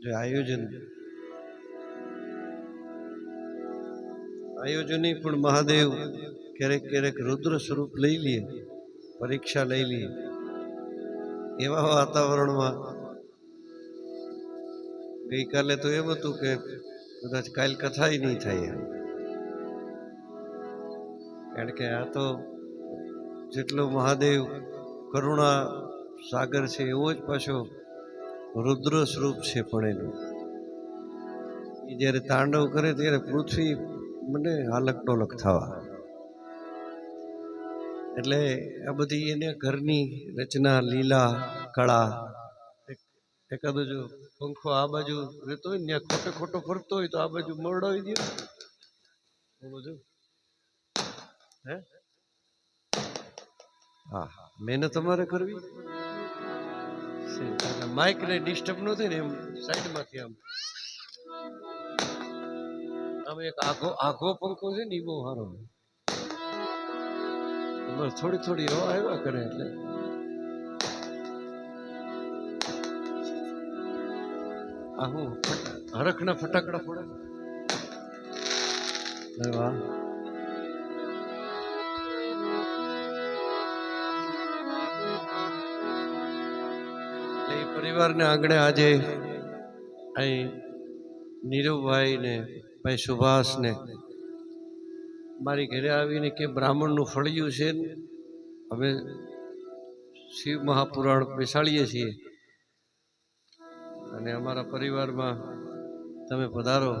જે આયોજન. આયોજને પણ મહાદેવ ક્યારેક ક્યારેક રુદ્ર સ્વરૂપ લઈ લઈએ પરીક્ષા લઈ લઈએ એવા વાતાવરણમાં ગઈકાલે તો એમ હતું કે કદાચ કાલ કથા નહીં થાય કારણ કે આ તો જેટલો મહાદેવ કરુણા સાગર છે એવો જ પાછો રુદ્ર સ્વરૂપ છે પણ એનું એ જ્યારે તાંડવ કરે ત્યારે પૃથ્વી મને હાલક ડોલક થવા. એટલે આ બધી એને ઘરની રચના, લીલા, કળા એક- જો પંખો આ બાજુ રહેતો હોય ને ખોટો ખોટો ફરતો હોય તો આ બાજુ મરડાવી દે. જો હે? હા હા. મહેનત તમારે કરવી? માઇક ને ડિસ્ટર્બ ન થાય ને એમ સાઈડમાંથી આમ. આમ એક આઘો આઘો પંખો છે ને એ બહુ સારો થોડી થોડી હવા આવ્યા કરે એટલે. આ હું, હરખના ફટાકડા ફોડે. વાહ. પરિવારને આંગણે આજે અહીં નીરવભાઈ ને ભાઈ સુભાષને મારી ઘરે આવીને કે બ્રાહ્મણનું ફળિયું છે અમે શિવ મહાપુરાણ બેસાડીએ છીએ. અને અમારા પરિવારમાં તમે પધારો.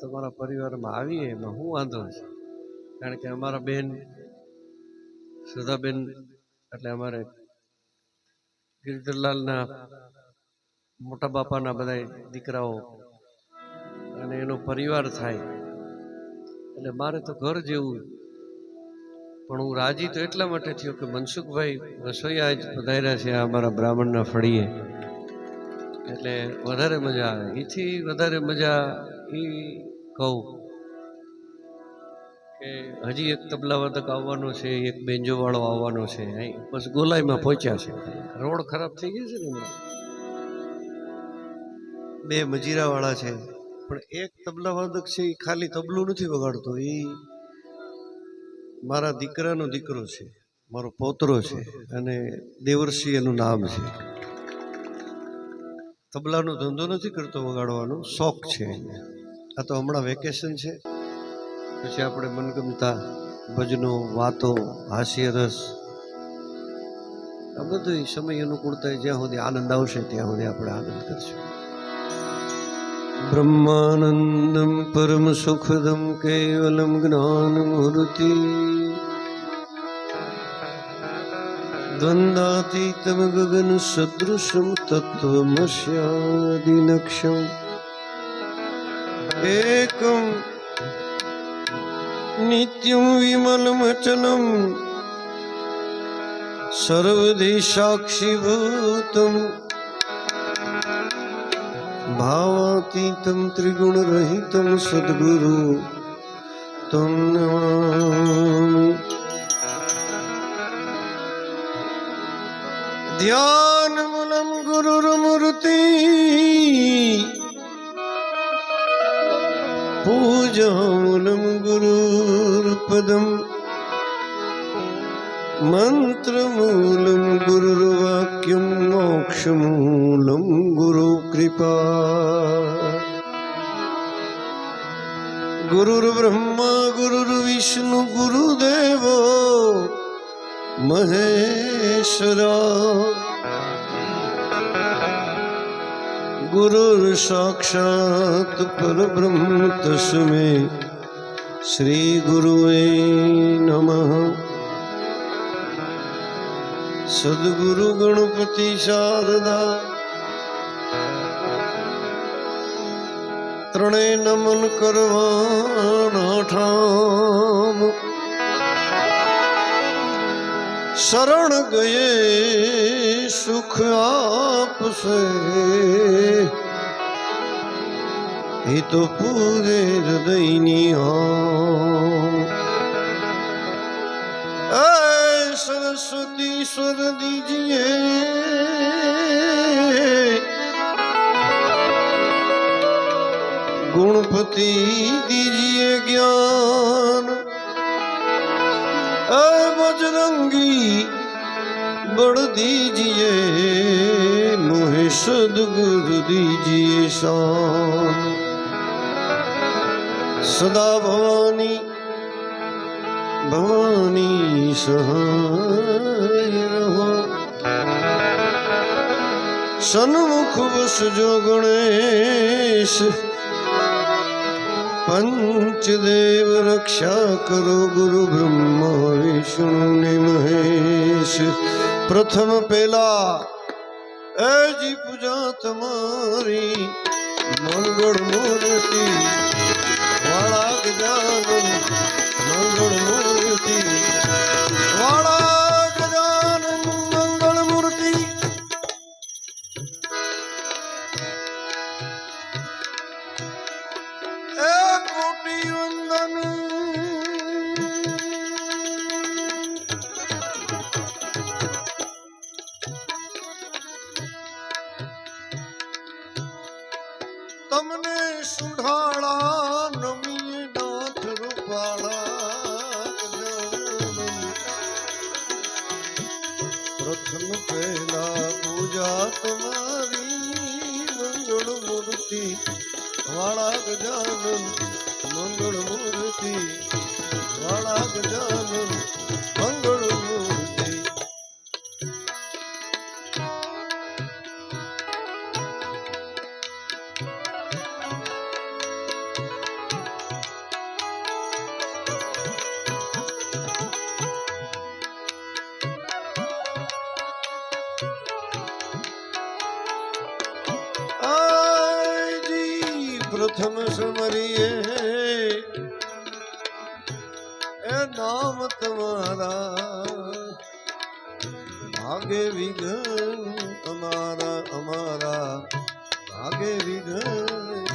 તમારા પરિવારમાં આવીએ, એમાં શું વાંધો છે કારણ કે અમારા બેન સુધાબેન એટલે અમારે ગિરધરલાલના મોટા બાપાના બધા દીકરાઓ અને એનો પરિવાર થાય. એટલે મારે તો ઘર જેવું પણ હું રાજી તો એટલા માટે થયો કે મનસુખભાઈ રસોઈયા જ પધાર્યા છે અમારા બ્રાહ્મણના ફળીએ. એટલે વધારે મજા આવે. એથી વધારે મજા એ કહું કે હજી એક તબલા વાદક આવવાનો છે, એક બેન્જો વાળો આવવાનો છે અહીં બસ ગોલાઈમાં પહોંચ્યા છે. રોડ ખરાબ થઈ ગયા છે ને હમણાં? બે મજીરાવાળા છે, પણ એક તબલા વાદક છે, એ ખાલી તબલું નથી વગાડતો, એ મારા દીકરાનો દીકરો છે, મારો પોતરો છે, અને દેવર્ષિ એનું નામ છે. તબલાનો ધંધો નથી કરતો વગાડવાનો, શોખ છે. આ તો હમણાં વેકેશન છે. પછી આપણે મનગમતા ભજનો, વાતો હાસ્યરસ આ બધું સમય અનુકૂળતા જ્યાં સુધી આનંદ આવશે ત્યાં સુધી આપણે આનંદ કરશું. બ્રહ્માનંદમ પરમ સુખદમ કેવલમ જ્ઞાનમૂર્તિ દ્વંદાતીતમ ગગન સદૃશમ તત્વમસ્યાદિનક્ષમ. એકમ નિત્યમ વિમલમચલમ સર્વદી સાક્ષીભૂતમ ભાવાતીતમ ત્રિગુણરહિતમ સદગુરુ તમ ધ્યાનમૂલમ ગુરુર્મૂર્તિ પૂજામૂલમ ગુરુર્પદમ મંત્રમૂલમ ગુરુર્વાક્યમ મોક્ષમૂલમ ગુરુ કૃપા ગુરુર્બ્રહ્મા ગુરુર્વિષ્ણુ ગુરુદેવો મહેશ્વરા ગુરુર સાક્ષાત પરબ્રહ્મ તસ્મે શ્રી ગુરુએ નમઃ સદગુરુ ગણપતિ શારદા ત્રણે નમન કરવાના ઠામ શરણ ગયે, સુખ આપશે. એ તો પૂરે હૃદયની હો સરસ્વતી સ્વર દીજીએ ગુણપતિ દીજીએ જ્ઞાન बजरंगी बड़ दीजिए मोहे सदगुरु दीजिए शान सदा भवानी भवानी सहो सनमुख बस जो गणेश પંચદેવ રક્ષા કરો ગુરુ બ્રહ્મા, વિષ્ણુ મહેશ. પ્રથમ પેલા એજી પૂજા તમારી, મંગળ મૂર્તિ વાળા ગજાનન મંગળ મૂર્તિ. સુઢાળા નમીએ નાથ રૂપાળા ગજાનન. પ્રથમ પહેલા પૂજા તમારી મંગળ મૂર્તિ વાળા ગજાનન મંગળ મૂર્તિ વાળા ગજાનન મંગળ મૂર્તિ પ્રથમ સમરીએ એ નામ તમારા ભાગે વિઘન અમારા અમારા ભાગે વિઘન.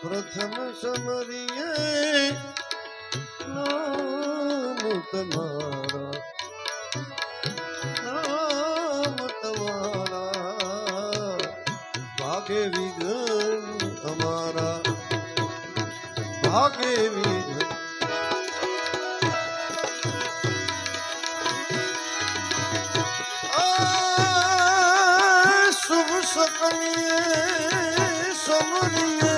પ્રથમ સમરીએ નામ તમારા ભાગે આ શુભ સકનીએ સમરીએ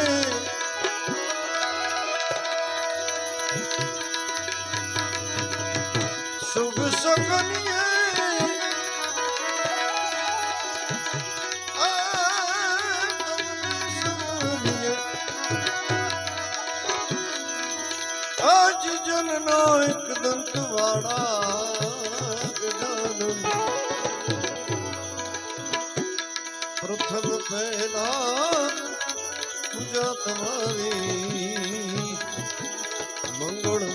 શુભ સકનીએ જનનો એક દંત વાળા ગજાનન પ્રથમ પહેલા પૂજા તમારી મંગળ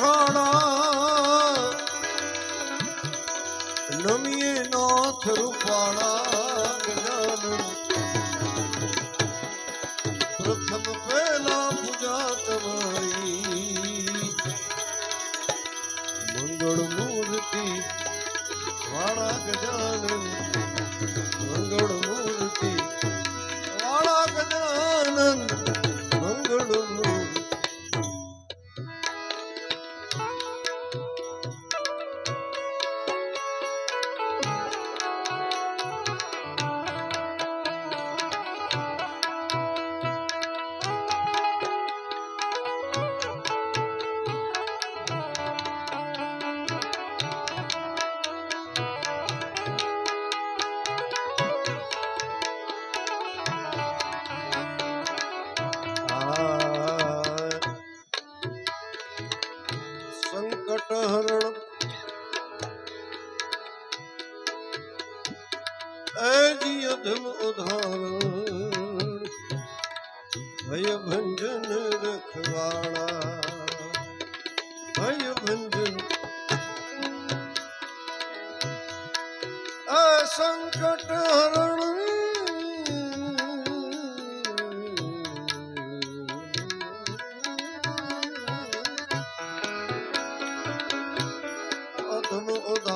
ঝড়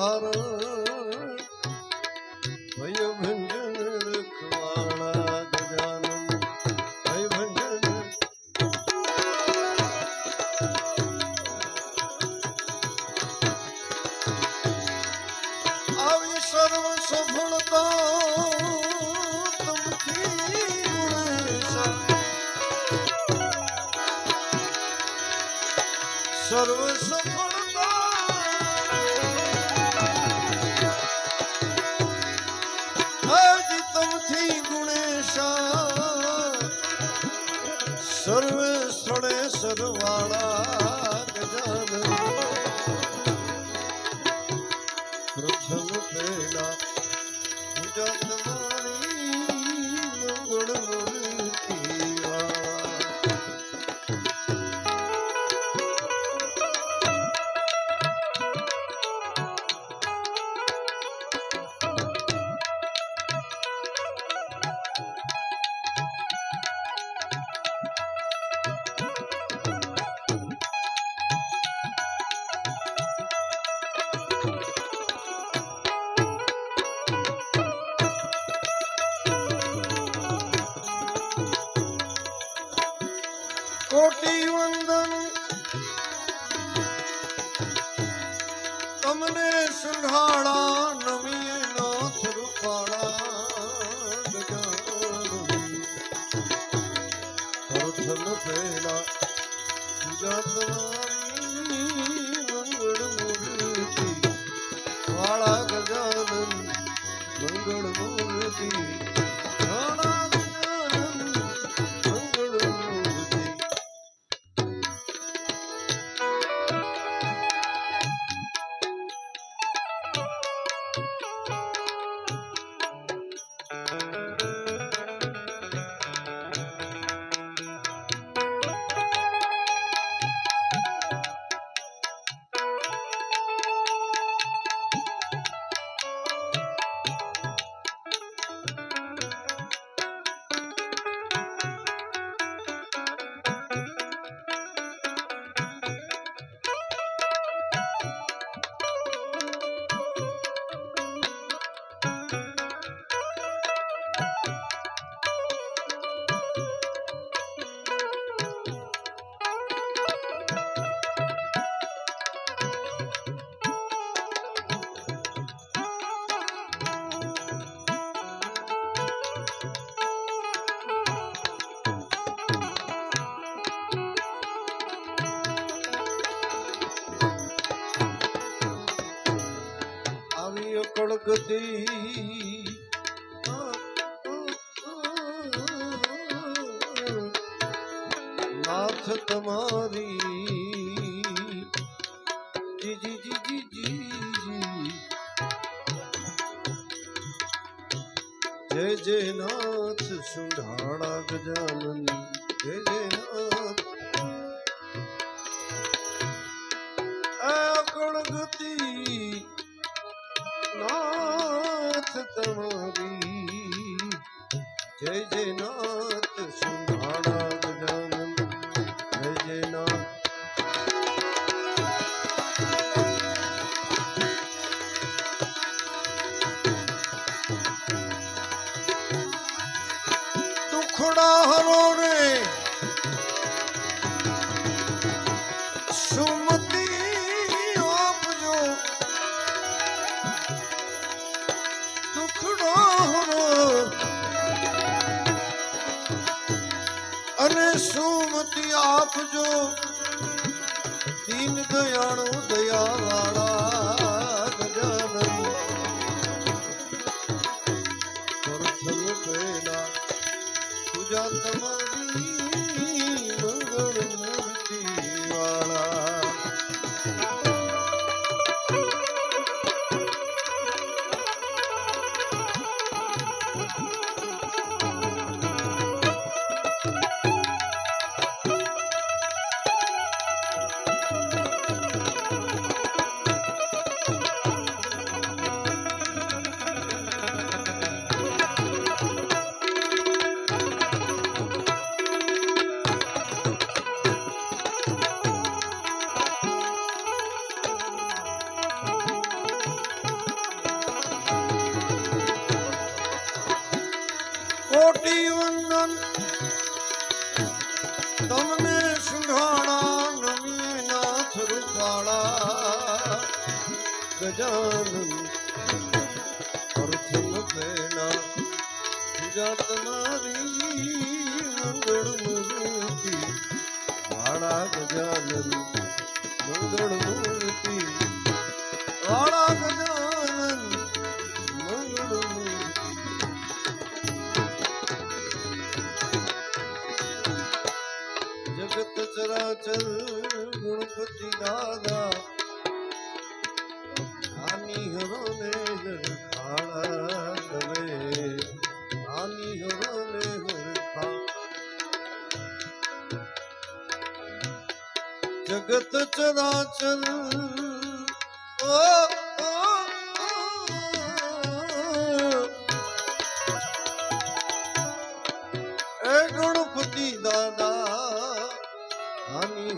ধরো સર્વે સ્થળે સરવાળા કોટી વંદન. તમને સંઢાળા નમી નાથ રૂપાળા પહેલા જતવારી મંગળ મૂર્તિ વાળા ગજાનન મંગળ મૂર્તિ શકતી નાથ તમારી અને સુમતિ આપજો. દીન દયાણુ દયાવાળા ગજાનન. પરથલ પહેલા પૂજા તમારી. 好了，哥哥。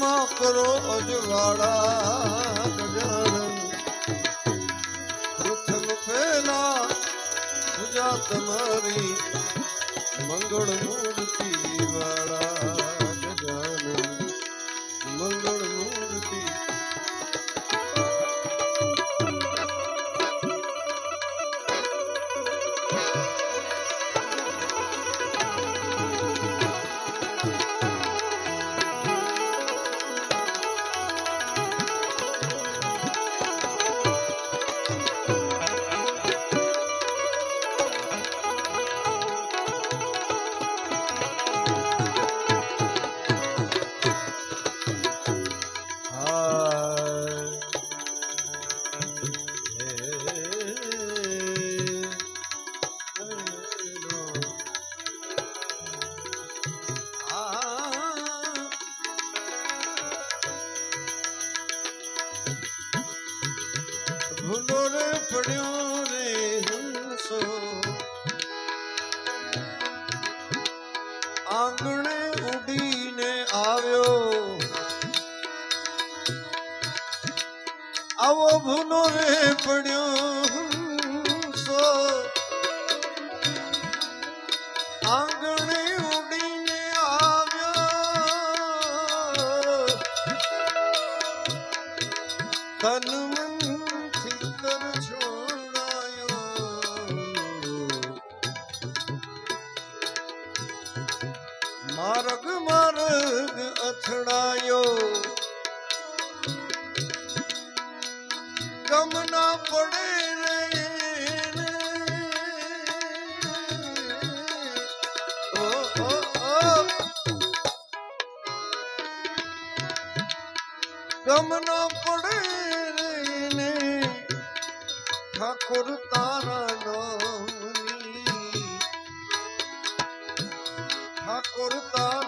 માં કરો અજવાળા ગજાનન. પ્રથમ પહેલા પૂજા તમારી મંગળ મૂર્તિ વાળા ಕನು করতাম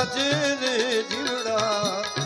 કાજે રે જીવડા